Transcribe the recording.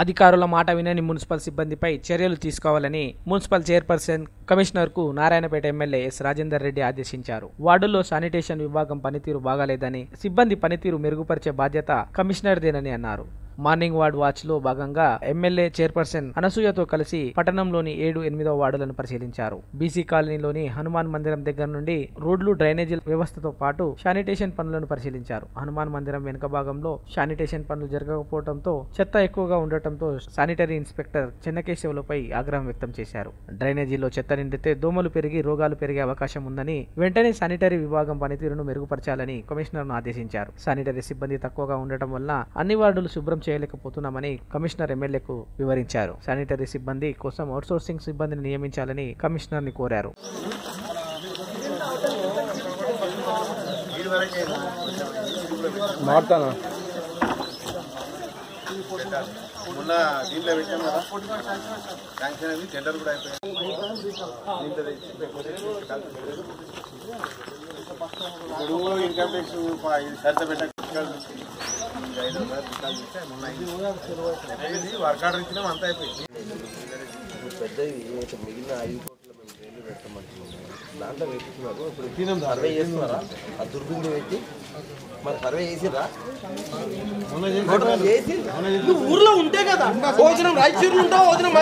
అధికారుల మాట వినని మున్సిపల్ సిబ్బందిపై చర్యలు తీసుకోవాలని మున్సిపల్ చైర్పర్సన్ కమిషనర్కు నారాయణపేట ఎమ్మెల్యే ఎస్ రాజేందర్ రెడ్డి ఆదేశించారు. వార్డుల్లో శానిటేషన్ విభాగం పనితీరు బాగాలేదని సిబ్బంది పనితీరు మెరుగుపరిచే బాధ్యత కమిషనర్దేనని అన్నారు. మార్నింగ్ వార్డ్ వాచ్లో భాగంగా ఎమ్మెల్యే చైర్పర్సన్ అనసూయతో కలిసి పట్టణంలోని ఏడు ఎనిమిదవ వార్డులను పరిశీలించారు. బీసీ కాలనీలోని హనుమాన్ మందిరం దగ్గర నుండి రోడ్లు డ్రైనేజీ వ్యవస్థతో పాటు శానిటేషన్ పనులను పరిశీలించారు. హనుమాన్ మందిరం వెనుక భాగంలో శానిటేషన్ పనులు జరగకపోవడంతో చెత్త ఎక్కువగా ఉండటంతో శానిటరీ ఇన్స్పెక్టర్ చెన్నకేశవులపై ఆగ్రహం వ్యక్తం చేశారు. డ్రైనేజీలో చెత్త నిండితే దోమలు పెరిగి రోగాలు పెరిగే అవకాశం ఉందని వెంటనే శానిటరీ విభాగం పనితీరును మెరుగుపరచాలని కమిషనర్ను ఆదేశించారు. శానిటరీ సిబ్బంది తక్కువగా ఉండటం వల్ల అన్ని వార్డులు శుభ్రం చేయలేకపోతున్నామని కమిషనర్ ఎమ్మెల్యేకు వివరించారు. శానిటరీ సిబ్బంది కోసం అవుట్సోర్సింగ్ సిబ్బందిని నియమించాలని కమిషనర్ని కోరారు. మారుతానా? మొన్న దీంట్లో పెట్టాం కదా. శాంక్షన్ అయింది టెండర్ కూడా అయిపోయింది. దీంట్లో తెచ్చి ఇప్పుడు ఇన్కమ్ ట్యాక్స్ సరిత పెట్టాలి. వర్క్ ఆర్డర్ ఇచ్చినాం అంతా అయిపోయింది పెద్దవి మిగిలిన ఐదు కోట్ల మేము ట్రైన్లు పెట్టమంటున్నాము దాంట్లో ఇప్పుడు సర్వే చేస్తున్నారా ఆ దుర్బిందు పెట్టి మరి సర్వే చేసిరా ఊర్లో ఉంటే కదా. భోజనం రాయచూరులో ఉంటావు భోజనం